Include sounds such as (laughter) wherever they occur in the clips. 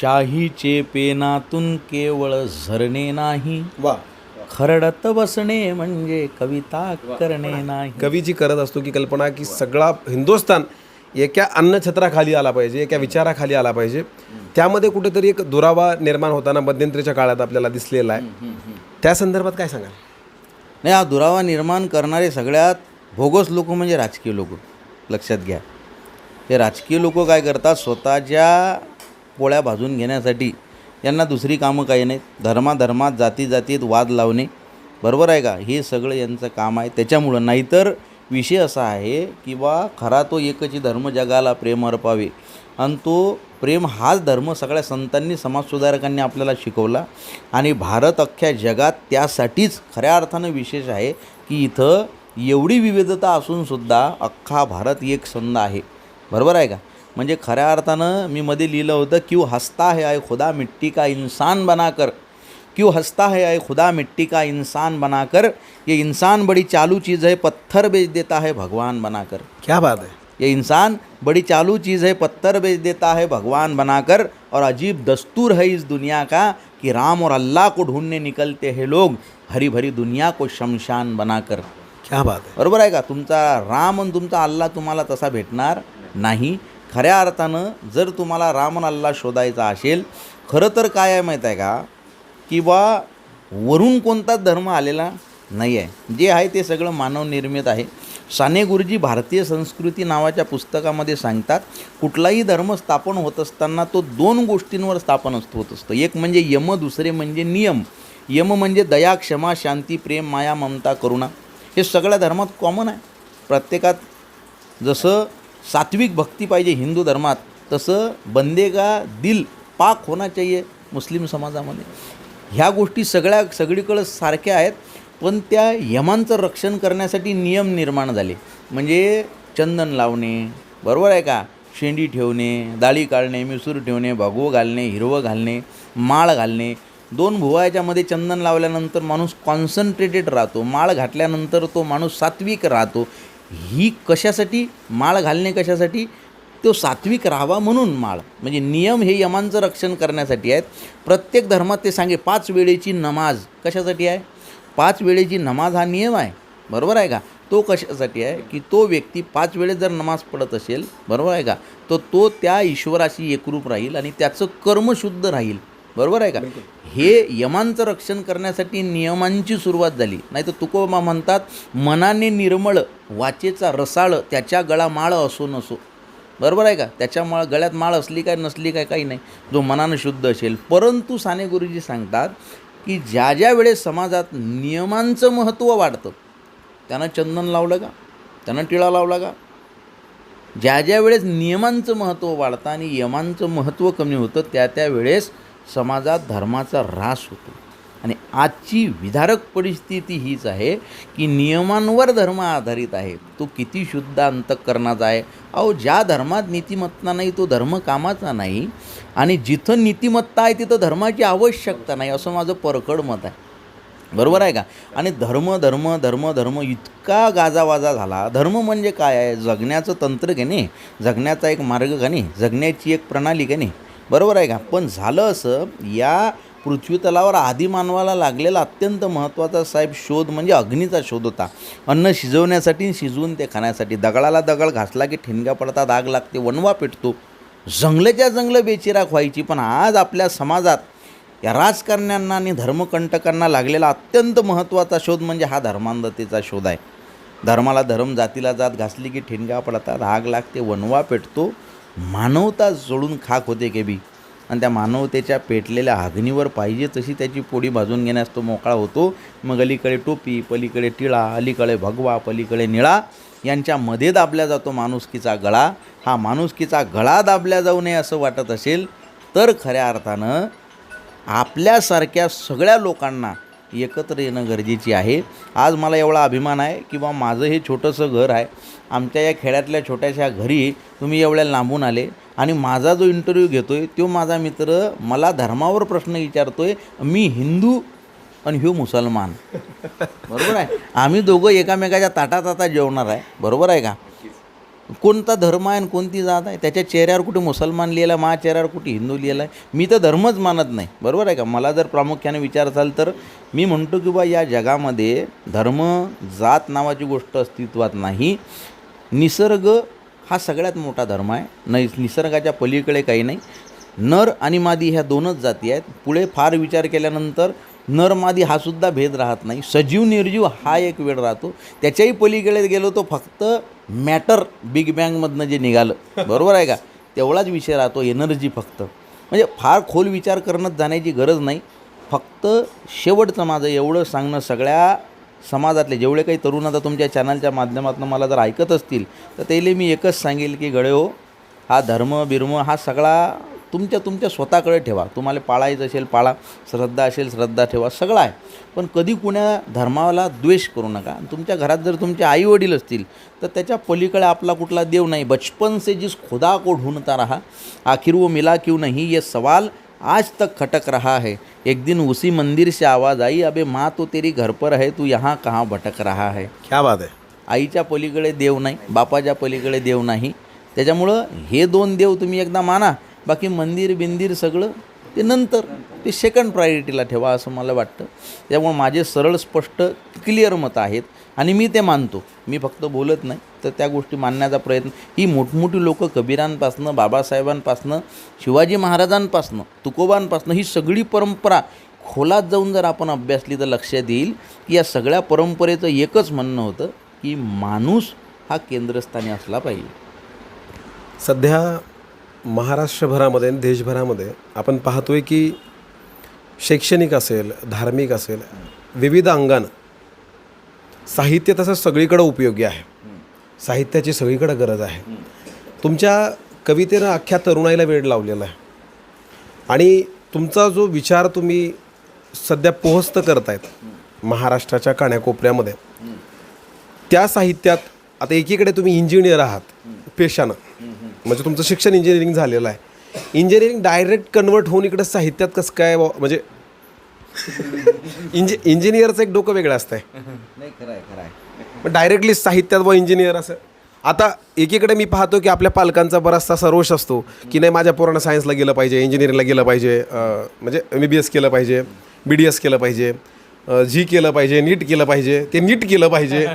शाहीचे पेनातून केवळ झरणे नाही. वा. खरडत बसणे म्हणजे कविता करणे नाही. कवीची करत असतो की कल्पना की सगळा हिंदुस्थान एका अन्नछत्राखाली आला पाहिजे एका विचाराखाली आला पाहिजे. त्यामध्ये कुठेतरी एक दुरावा निर्माण होताना मध्यंतरीच्या काळात आपल्याला दिसलेला आहे. त्या संदर्भात काय सांगाल? नाही हा दुरावा निर्माण करणारे सगळ्यात भोगस लोक म्हणजे राजकीय लोक. लक्षात घ्या. हे राजकीय लोक काय करतात? स्वतःच्या पोळ्या भाजून घेण्यासाठी यांना दुसरी कामं काही नाहीत. धर्माधर्मात जाती जातीत वाद लावणे. बरोबर आहे का? हे सगळं यांचं काम आहे. त्याच्यामुळं नाहीतर विषय असा आहे की बा खरा तो एकची धर्म जगाला प्रेम अर्पावे. आणि तो प्रेम हाच धर्म सगळ्या संतांनी समाजसुधारकांनी आपल्याला शिकवला. आणि भारत अख्ख्या जगात त्यासाठीच खऱ्या अर्थानं विशेष आहे की इथं एवढी विविधता असूनसुद्धा अख्खा भारत एक संद आहे. बरोबर आहे का? म्हणजे खऱ्या अर्थानं मी मध्ये लिहिलं होतं क्यू हसता है आय खुदा मिट्टी का इंसान बनाकर? क्यों हंसता है आए खुदा मिट्टी का इंसान बनाकर? ये इंसान बड़ी चालू चीज़ है पत्थर बेच देता है भगवान बनाकर। क्या बात आहे ये इंसान बड़ी चालू चीज़ है पत्थर बेच देता है भगवान बनाकर। और अजीब दस्तूर है इस दुनिया का कि राम और अल्लाह को ढूंढने निकलते हैं लोग हरी भरी दुनिया को शमशान बनाकर। क्या बात आहे बरोबर आहे का? तुमचा राम आणि तुमचा अल्लाह तुम्हाला तसा भेटणार नाही. खऱ्या अर्थानं जर तुम्हाला राम शोधायचा असेल खरं तर काय आहे माहीत आहे का? की बा वरून कोणताच धर्म आलेला नाही आहे जे आहे ते सगळं मानवनिर्मित आहे. साने गुरुजी भारतीय संस्कृती नावाच्या पुस्तकामध्ये सांगतात कुठलाही धर्म स्थापन होत असताना तो दोन गोष्टींवर स्थापन असतो होत असतं. एक म्हणजे यम दुसरे म्हणजे नियम. यम म्हणजे दया क्षमा शांती प्रेम माया ममता करुणा. हे सगळ्या धर्मात कॉमन आहे. प्रत्येकात जसं सात्विक भक्ती पाहिजे हिंदू धर्मात तसं बंदेगा दिल पाक होना चाहिए मुस्लिम समाजामध्ये. ह्या गोष्टी सगळ्या सगळीकडं सारख्या आहेत पण त्या यमांचं रक्षण करण्यासाठी नियम निर्माण झाले. म्हणजे चंदन लावणे बरोबर आहे का? शेंडी ठेवणे दाढी काढणे मिसूर ठेवणे भगवं घालणे हिरवं घालणे माळ घालणे. दोन भुवायाच्यामध्ये चंदन लावल्यानंतर माणूस कॉन्सन्ट्रेटेड राहतो माळ घातल्यानंतर तो माणूस सात्विक राहतो. ही कशासाठी माळ घालणे कशासाठी? तो सात्विक राहावा म्हणून माळ. म्हणजे नियम हे यमांचं रक्षण करण्यासाठी आहेत. प्रत्येक धर्मात ते सांगे पाच वेळेची नमाज कशासाठी आहे? पाच वेळेची नमाज हा नियम आहे. बरोबर आहे का? तो कशासाठी आहे? की तो व्यक्ती पाच वेळेस जर नमाज पडत असेल बरोबर आहे का? तर तो त्या ईश्वराशी एकरूप राहील आणि त्याचं कर्म शुद्ध राहील. बरोबर आहे का? हे यमांचं रक्षण करण्यासाठी नियमांची सुरुवात झाली. नाही तर तुकोबा म्हणतात मनाने निर्मळ वाचेचा रसाळ त्याच्या गळा माळ असो नसो. बरोबर आहे का? त्याच्या माळ गळ्यात माळ असली काय नसली काय काही नाही. जो मनानं शुद्ध असेल. परंतु साने गुरुजी सांगतात की ज्या ज्या वेळेस समाजात नियमांचं महत्त्व वाढतं त्यानं चंदन लावलं का? त्यानं टिळा लावला का? ज्या ज्या वेळेस नियमांचं महत्त्व वाढतं आणि यमांचं महत्त्व कमी होतं त्या त्या वेळेस समाजात धर्माचा ऱ्हास होतो. आणि आजची विधारक परिस्थिती हीच आहे की नियमांवर धर्म आधारित आहे. तो किती शुद्ध अंतःकरणाचा आहे. अहो ज्या धर्मात नीतिमत्ता नाही तो धर्म कामाचा नाही. आणि जिथं नीतिमत्ता आहे तिथं धर्माची आवश्यकता नाही असं माझं परखड मत आहे. बरोबर आहे का? आणि धर्म धर्म धर्म धर्म इतका गाजावाजा झाला. धर्म म्हणजे काय आहे? जगण्याचं तंत्र का नाही? जगण्याचा एक मार्ग का नाही? जगण्याची एक प्रणाली का नाही? बरोबर आहे का? पण झालं असं या पृथ्वीतलावर आदिमानवाला लागलेला अत्यंत महत्त्वाचा साहेब शोध म्हणजे अग्नीचा शोध होता. अन्न शिजवण्यासाठी शिजवून ते खाण्यासाठी. दगडाला दगड घासला की ठिणग्या पडतात आग लागते वणवा पेटतो. जंगलेच्या जंगलं बेचिराख व्हायची पण आज आपल्या समाजात या राजकारण्यांना आणि धर्मकंटकांना लागलेला अत्यंत महत्त्वाचा शोध म्हणजे हा धर्मांधतेचा शोध आहे. धर्माला धर्म जातीला जात घासली की ठिणग्या पडतात आग लागते वणवा पेटतो. मानवता जळून खाक होते के बी. आणि त्या मानवतेच्या पेटलेल्या अग्नीवर पाहिजे तशी त्याची पोळी भाजून घेण्यास तो मोकळा होतो. मग अलीकडे टोपी पलीकडे टिळा अलीकडे भगवा पलीकडे निळा यांच्यामध्ये दाबल्या जातो माणुसकीचा गळा. हा माणुसकीचा गळा दाबल्या जाऊ नये असं वाटत असेल तर खऱ्या अर्थानं आपल्यासारख्या सगळ्या लोकांना एकत्र येणं गरजेची आहे. आज मला एवढा अभिमान आहे की बा माझं हे छोटंसं घर आहे. आमच्या या खेड्यातल्या छोट्याशा घरी तुम्ही एवढ्या लांबून आले आणि माझा जो इंटरव्ह्यू घेतो आहे तो माझा मित्र मला धर्मावर प्रश्न विचारतो आहे मी हिंदू आणि ह्यो मुसलमान. बरोबर आहे? आम्ही दोघं एकामेकाच्या ताटात आता जेवणार आहे. बरोबर आहे का? कोणता धर्म आहे आणि कोणती जात आहे? त्याच्या चेहऱ्यावर कुठे मुसलमान लिहिलं आहे माझ्या चेहऱ्यावर कुठे हिंदू लिहिलं आहे मी तर धर्मच मानत नाही. बरोबर आहे का? मला जर प्रामुख्याने विचार असाल तर मी म्हणतो की बा या जगामध्ये धर्म जात नावाची गोष्ट अस्तित्वात नाही. निसर्ग हा सगळ्यात मोठा धर्म आहे. नै निसर्गाच्या पलीकडे काही नाही. नर आणि मादी ह्या दोनच जाती आहेत. पुढे फार विचार केल्यानंतर नर मादी हा सुद्धा भेद राहत नाही. सजीव निर्जीव हा एक वेळ राहतो. त्याच्याही पलीकडे गेलो तो फक्त मॅटर बिग बँगमधनं जे निघालं. (laughs) बरोबर आहे का? तेवढाच विषय राहतो एनर्जी फक्त. म्हणजे फार खोल विचार करणं जाण्याची गरज नाही. फक्त शेवटचं माझं एवढं सांगणं सगळ्या समाजातले जेवढे काही तरुण आता तुमच्या चॅनलच्या माध्यमातून मला जर ऐकत असतील तर त्याला मी एकच सांगेल की गळे हो हा धर्म बिर्म हा सगळा तुमच्या तुमच्या स्वतःकडे ठेवा. तुम्हाला पाळायचं असेल पाळा. श्रद्धा असेल श्रद्धा ठेवा. सगळं आहे. पण कधी कुण्या धर्माला द्वेष करू नका. तुमच्या घरात जर तुमचे आईवडील असतील तर त्याच्या पलीकडे आपला कुठला देव नाही. बचपन से जिस खुदा को ढूंढता रहा. आखिर वो मिला क्यों नाही? ये सवाल आज तक खटक रहा है। एक दिन उसी मंदिर से आवाज़ आई अबे माँ तो तेरी घर पर है तू यहाँ कहाँ भटक रहा है? क्या बात आहे आईच्या पलीकडे देव नाही बापाच्या पलीकडे देव नाही. त्याच्यामुळं हे दोन देव तुम्ही एकदा माना बाकी मंदिर बिंदिर सगळं ते नंतर ते सेकंड प्रायोरिटीला ठेवा असं मला वाटतं. त्यामुळं माझे सरळ स्पष्ट क्लिअर मत आहेत. आणि मी ते मानतो. मी फक्त बोलत नाही तर त्या गोष्टी मानण्याचा प्रयत्न. ही मोठमोठी लोकं कबीरांपासनं बाबासाहेबांपासनं शिवाजी महाराजांपासनं तुकोबांपासनं ही सगळी परंपरा खोलात जाऊन जर आपण अभ्यासली तर लक्षात येईल की या सगळ्या परंपरेचं एकच म्हणणं होतं की माणूस हा केंद्रस्थानी असला पाहिजे. सध्या महाराष्ट्रभरामध्ये आणि देशभरामध्ये आपण पाहतोय की शैक्षणिक असेल धार्मिक असेल विविध अंगानं साहित्य तसं सगळीकडं उपयोगी आहे. साहित्याची सगळीकडं गरज आहे. तुमच्या कवितेनं अख्ख्या तरुणाईला वेळ लावलेला आहे. आणि तुमचा जो विचार तुम्ही सध्या पोहस्त करतायत महाराष्ट्राच्या काण्याकोपऱ्यामध्ये त्या साहित्यात आता एकीकडे तुम्ही इंजिनियर आहात पेशानं. म्हणजे तुमचं शिक्षण इंजिनिअरिंग झालेलं आहे. इंजिनिअरिंग डायरेक्ट कन्वर्ट होऊन इकडे साहित्यात कसं काय बुवा, म्हणजे (laughs) इंजि इंजिनियरचं एक डोकं वेगळं असतंय. नाही खरं आहे खरं आहे पण डायरेक्टली साहित्यात व इंजिनियर असं. आता एकीकडे मी पाहतो की आपल्या पालकांचा बराचसा असा रोष असतो की नाही माझ्या पोरानं सायन्सला गेलं पाहिजे इंजिनिअरिंगला गेलं पाहिजे म्हणजे एम बी बी एस केलं पाहिजे बी डी एस केलं पाहिजे जी केलं पाहिजे नीट केलं पाहिजे ते (laughs) नीट केलं पाहिजे.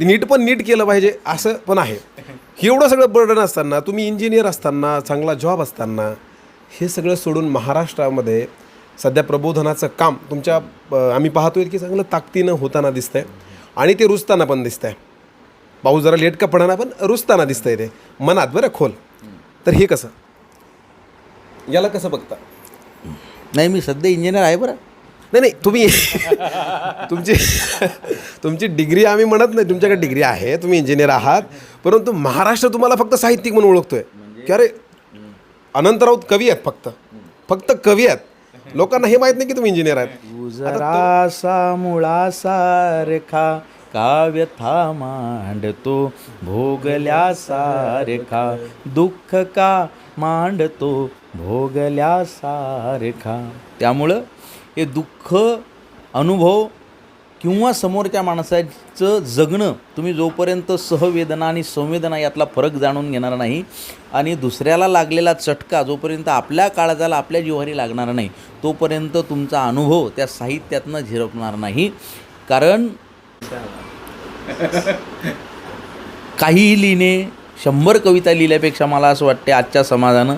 नीट पण नीट केलं पाहिजे असं पण आहे. हे एवढं सगळं बर्डन असताना तुम्ही इंजिनियर असताना चांगला जॉब असताना हे सगळं सोडून महाराष्ट्रामध्ये सध्या प्रबोधनाचं काम तुमच्या आम्ही पाहतोय की चांगलं ताकदीनं होताना दिसतंय. आणि ते रुजताना पण दिसतंय. पाऊस जरा लेट का पडणार पण रुजताना दिसतंय ते. मनात बरं खोल. तर हे कसं? याला कसं बघता? नाही मी सध्या इंजिनियर आहे बरं. नाही नाही तुम्ही (laughs) तुमची तुमची डिग्री आम्ही म्हणत नाही. तुमच्याकडे डिग्री आहे तुम्ही इंजिनियर आहात. परंतु महाराष्ट्र तुम्हाला फक्त साहित्यिक म्हणून ओळखतोय. की अरे अनंत राऊत कवी आहेत फक्त. फक्त कवी आहेत. लोकांना हे माहीत नाही की तुम्ही इंजिनियर आहेत. उजरासा मुळासारखा काव्यथा मांडतो भोगल्यासारखा दुःख का मांडतो भोगल्यासारखा त्यामुळं हे दुःख अनुभव किंवा समोरच्या माणसाचं जगणं तुम्ही जोपर्यंत सहवेदना आणि संवेदना यातला फरक जाणून घेणार नाही आणि दुसऱ्याला लागलेला चटका जोपर्यंत आपल्या काळजाला आपल्या जिव्हारी लागणार नाही तोपर्यंत तुमचा अनुभव त्या साहित्यातनं झिरपणार नाही. कारण काहीही लिहिणे शंभर कविता लिहिल्यापेक्षा मला असं वाटते आजच्या समाजानं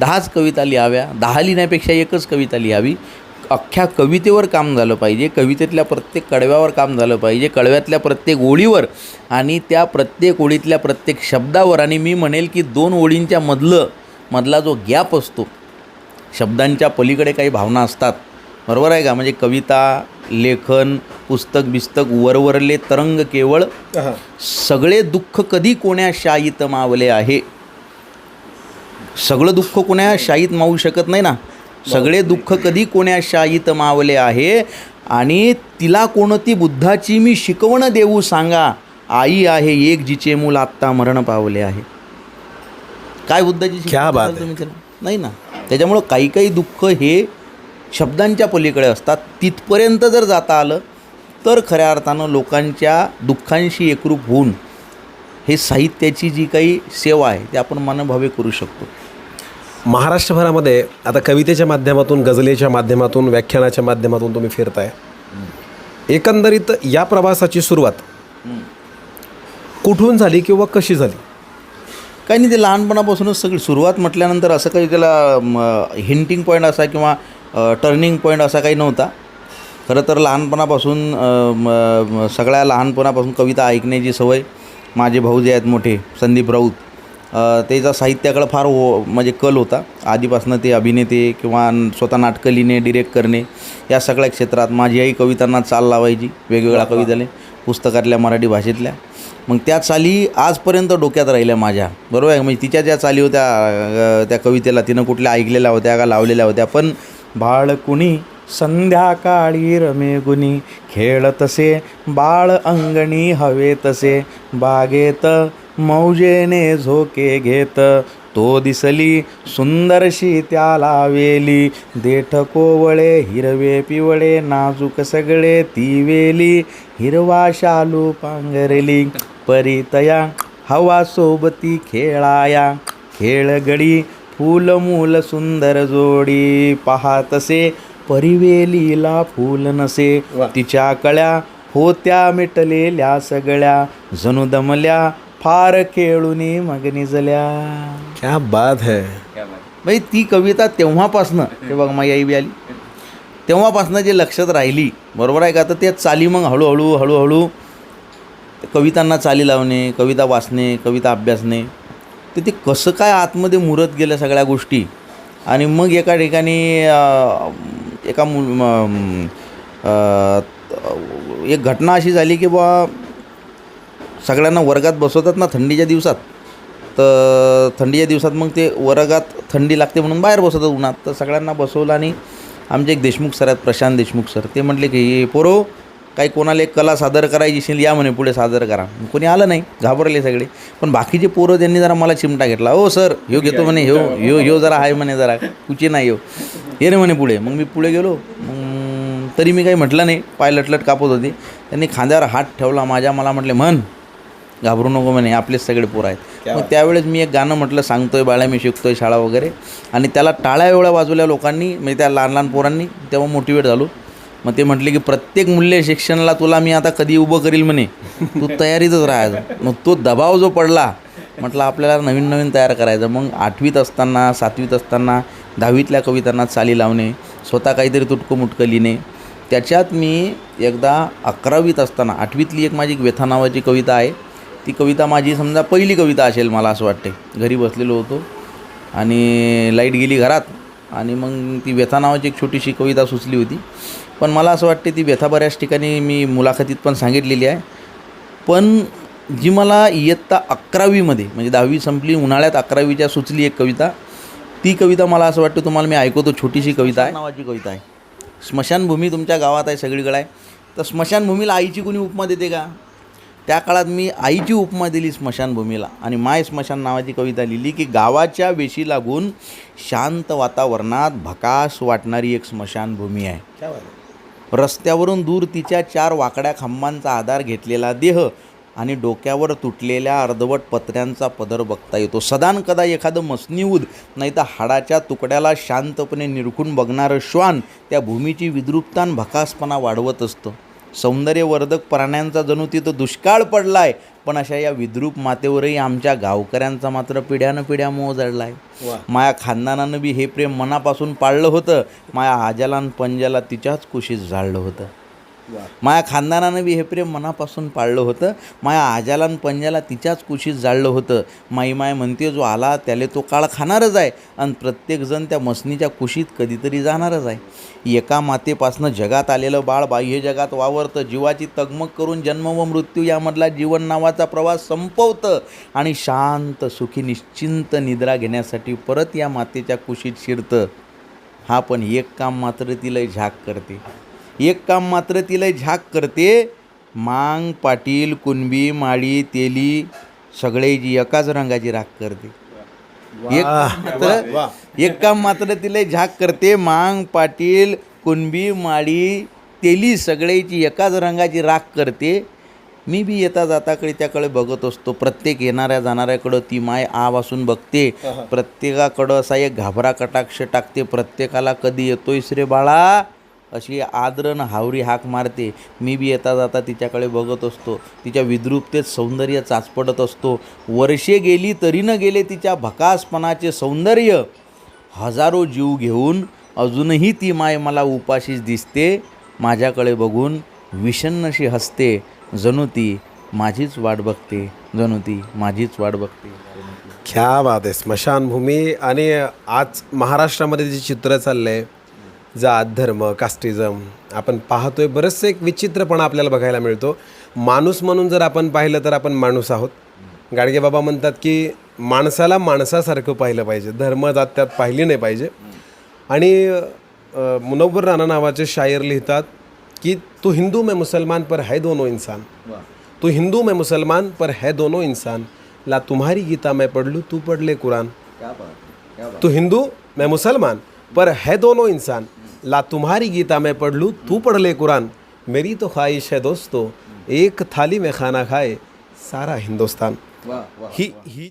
दहाच कविता लिहाव्या दहा लिहिण्यापेक्षा एकच कविता लिहावी. अख्ख्या कवितेवर काम झालं पाहिजे कवितेतल्या प्रत्येक कडव्यावर काम झालं पाहिजे कडव्यातल्या प्रत्येक ओळीवर आणि त्या प्रत्येक ओळीतल्या प्रत्येक शब्दावर. आणि मी म्हणेल की दोन ओळींच्या मधलं मधला जो गॅप असतो शब्दांच्या पलीकडे काही भावना असतात. बरोबर आहे का? म्हणजे कविता लेखन पुस्तक बिस्तक वरवरले तरंग केवळ सगळे दुःख कधी कोण्या शाईत मावले आहे? सगळं दुःख कोण्या शाईत मावू शकत नाही ना? सगळे दुःख कधी कोण्या शाईत मावले आहे? आणि तिला कोणती बुद्धाची मी शिकवण देऊ सांगा? आई आहे एक जिचे मूल आत्ता मरण पावले आहे. काय बुद्धाची क्या बात? नाही ना. त्याच्यामुळं काही काही दुःख हे शब्दांच्या पलीकडे असतात. तिथपर्यंत जर जाता आलं तर खऱ्या अर्थानं लोकांच्या दुःखांशी एकरूप होऊन हे साहित्याची जी काही सेवा आहे ती आपण मनभावे करू शकतो. महाराष्ट्रभरामध्ये आता कवितेच्या माध्यमातून गझलेच्या माध्यमातून व्याख्यानाच्या माध्यमातून तुम्ही फिरताय. एकंदरीत या प्रवासाची सुरुवात कुठून झाली किंवा कशी झाली? काही नाही ते लहानपणापासूनच सगळी सुरुवात म्हटल्यानंतर असं काही त्याला हिंटिंग पॉईंट असा किंवा टर्निंग पॉईंट असा काही नव्हता. खरं तर लहानपणापासून सगळ्या लहानपणापासून कविता ऐकण्याची सवय. माझे भाऊ जे आहेत मोठे संदीप राऊत. त्याचा साहित्याकडं फार हो म्हणजे कल होता. आधीपासून ते अभिनेते किंवा स्वतः नाटकं लिहिणे डिरेक्ट करणे या सगळ्या क्षेत्रात माझी आई कवितांना चाल लावायची. वेगवेगळ्या कविताले पुस्तकातल्या मराठी भाषेतल्या. मग त्या चाली आजपर्यंत डोक्यात राहिल्या माझ्या. बरोबर आहे? म्हणजे तिच्या ज्या चाली होत्या त्या कवितेला तिनं कुठल्या ऐकलेल्या होत्या का लावलेल्या होत्या? पण बाळ कुणी संध्याकाळी रमे गुणी खेळ तसे बाळ अंगणी हवे तसे बागेत मौजेने झोके घेत. तो दिसली सुंदरशी त्याला वेली. देठ कोवळे हिरवे पिवळे नाजूक सगळे ती वेली. हिरवा शालू पांघरली. परितया हवा सोबती खेळाया. खेळगडी फूल मूल सुंदर जोडी. पाहातसे परिवेलीला फूल नसे. तिच्या कळ्या होत्या मिटलेल्या सगळ्या. जणू दमल्या फार खेळूनी मग निजल्या. क्या बात है. म्हणजे ती कविता तेव्हापासनं ते बघ माझी आई बी आली. तेव्हापासनं जे लक्षात राहिली बरोबर आहे का? तर त्या चाली मग हळूहळू हळूहळू कवितांना चाली लावणे कविता वाचणे कविता अभ्यासणे. तर ते कसं काय आतमध्ये मुरत गेल्या सगळ्या गोष्टी? आणि मग एका ठिकाणी एका मु एक घटना अशी झाली की बा सगळ्यांना वर्गात बसवतात ना थंडीच्या दिवसात. तर थंडीच्या दिवसात मग ते वर्गात थंडी लागते म्हणून बाहेर बसवतात उन्हात. तर सगळ्यांना बसवलं आणि आमचे एक देशमुख सर आहेत प्रशांत देशमुख सर. ते म्हटले की पोरो काही कोणाला एक कला सादर करायची असेल या म्हणे पुढे सादर करा. कोणी आलं नाही घाबरले सगळे. पण बाकीचे पोरं त्यांनी जरा मला चिमटा घेतला. हो सर ह्यो घेतो म्हणे ह्यो ह्यो ह्यो जरा आहे म्हणे जरा. कुचे नाही हो ये रे म्हणे पुढे. मग मी पुढे गेलो. तरी मी काही म्हटलं नाही. पाय लटलट कापत होती. त्यांनी खांद्यावर हात ठेवला माझ्या. मला म्हटले म्हण घाबरू नको म्हणे आपलेच सगळे पोरं आहेत. मग त्यावेळेस मी एक गाणं म्हटलं सांगतोय बाळा मी शिकतोय शाळा वगैरे. आणि त्याला टाळ्या एवढ्या वाजवल्या लोकांनी म्हणजे त्या लहान लहान पोरांनी तेव्हा मोटिवेट झालो. मग ते म्हटले की प्रत्येक मूल्य शिक्षणाला तुला मी आता कधी उभं करील म्हणे. तू (laughs) तयारीतच राहायचं मग तो दबाव जो पडला म्हटलं आपल्याला नवीन नवीन तयार करायचं. मग आठवीत असताना सातवीत असताना दहावीतल्या कवितांना चाली लावणे स्वतः काहीतरी तुटकं मुटकं लिहिणे. त्याच्यात मी एकदा अकरावीत असताना आठवीतली एक माझी व्यथा नावाची कविता आहे. ती कविता माझी समजा पहिली कविता असेल मला असं वाटते घरी बसलेलो होतो आणि लाइट गेली घरात आणि मग ती व्यथा नावाची एक छोटीशी कविता सुचली होती. पण मला असं वाटते ती व्यथा बऱ्याच ठिकाणी मी मुलाखतीत पण सांगितलेली आहे. पण जी मला इयत्ता अकरावीमध्ये म्हणजे दहावी संपली उन्हाळ्यात अकरावीच्या सुचली एक कविता ती कविता मला असं वाटतं तुम्हाला मी ऐकवतो छोटीशी कविता आहे. नावाची कविता आहे. स्मशानभूमी तुमच्या गावात आहे सगळीकडे आहे. तर स्मशानभूमीला आईची कोणी उपमा देते का? त्या काळात मी आईची उपमा दिली स्मशानभूमीला. आणि माय स्मशान नावाची कविता लिहिली की गावाच्या वेशी लागून शांत वातावरणात भकास वाटणारी एक स्मशानभूमी आहे. रस्त्यावरून दूर तिच्या चार वाकड्या खांबांचा आधार घेतलेला देह आणि डोक्यावर तुटलेल्या अर्धवट पत्र्यांचा पदर बघता येतो. सदान कदा एखादं मसनीऊद नाही तर हाडाच्या तुकड्याला शांतपणे निरखून बघणारं श्वान त्या भूमीची विद्रुपता आणि भकासपणा वाढवत असतं. सौंदर्यवर्धक प्राण्यांचा जणू तिथं दुष्काळ पडला आहे पण अशा या विद्रूप मातेवरही आमच्या गावकऱ्यांचा मात्र पिढ्यानं पिढ्या मोह जडला आहे माया खानदानानं बी हे प्रेम मनापासून पाळलं होतं. माया आजाला आणि पंजाला तिच्याच कुशीत जाळलं होतं. माया खानदानानं बी हे प्रेम मनापासून पाळलं होतं. माया आजाला आणि पंजाला तिच्याच कुशीत जाळलं होतं. माई माय म्हणते जो आला त्याले तो काळ खाणारच आहे. आणि प्रत्येकजण त्या मसनीच्या कुशीत कधीतरी जाणारच आहे. एका मातेपासनं जगात आलेलं बाळ बाह्य जगात वावरतं. जीवाची तगमग करून जन्म व मृत्यू यामधला जीवन नावाचा प्रवास संपवतं. आणि शांत सुखी निश्चिंत निद्रा घेण्यासाठी परत या मातेच्या कुशीत शिरतं. हा पण एक काम मात्र तिला झाक करते. एक काम मात्र तिला झाक करते. मांग पाटील कुणबी माळी तेली सगळेची एकाच रंगाची राख करते. एक काम मात्र एक काम मात्र तिला झाक करते. मांग पाटील कुणबी माळी तेली सगळेची एकाच रंगाची राख करते. मी बी येता जाताकडे त्याकडे बघत असतो. प्रत्येक येणाऱ्या जाणाऱ्याकडं ती माय आवासून बघते. प्रत्येकाकडं असा एक घाबरा कटाक्ष टाकते. प्रत्येकाला कधी येतोयस रे बाळा? अशी आदरन हावरी हाक मारते. मी बी येता जाता तिच्याकडे बघत असतो. तिच्या विद्रुपतेत सौंदर्य चाचपडत असतो. वर्षे गेली तरी न गेले तिच्या भकासपणाचे सौंदर्य. हजारो जीव घेऊन अजूनही ती माय मला उपाशीच दिसते. माझ्याकडे बघून विषन्नशी हसते. जणू ती माझीच वाट बघते. जणू ती माझीच वाट बघते. ख्या बात आहे. स्मशानभूमी आणि आज महाराष्ट्रामध्ये जे चित्र चाललं आहे जात धर्म कास्टिझम आपण पाहतोय बरंचसं एक विचित्रपणा आपल्याला बघायला मिळतो. माणूस म्हणून जर आपण पाहिलं तर आपण माणूस आहोत. गाडगे बाबा म्हणतात की माणसाला माणसासारखं पाहिलं पाहिजे. धर्म जात त्यात पाहिली नाही पाहिजे. आणि मुनव्वर राणा नावाचे शायर लिहितात की तू हिंदू मैं मुसलमान पर है दोनों इंसान. तू हिंदू मैं मुसलमान पर है दोनों इंसान. ला तुम्हारी गीता मैं पढ़ लूँ तू पढ़ ले कुरान. तू हिंदू मैं मुसलमान पर है दोनों इंसान. ला तुम्हारी गीता मैं पढ़ लूँ तू पढ़ ले कुरान। मेरी तो ख्वाहिश है दोस्तों एक थाली में खाना खाए सारा हिंदुस्तान। ही ही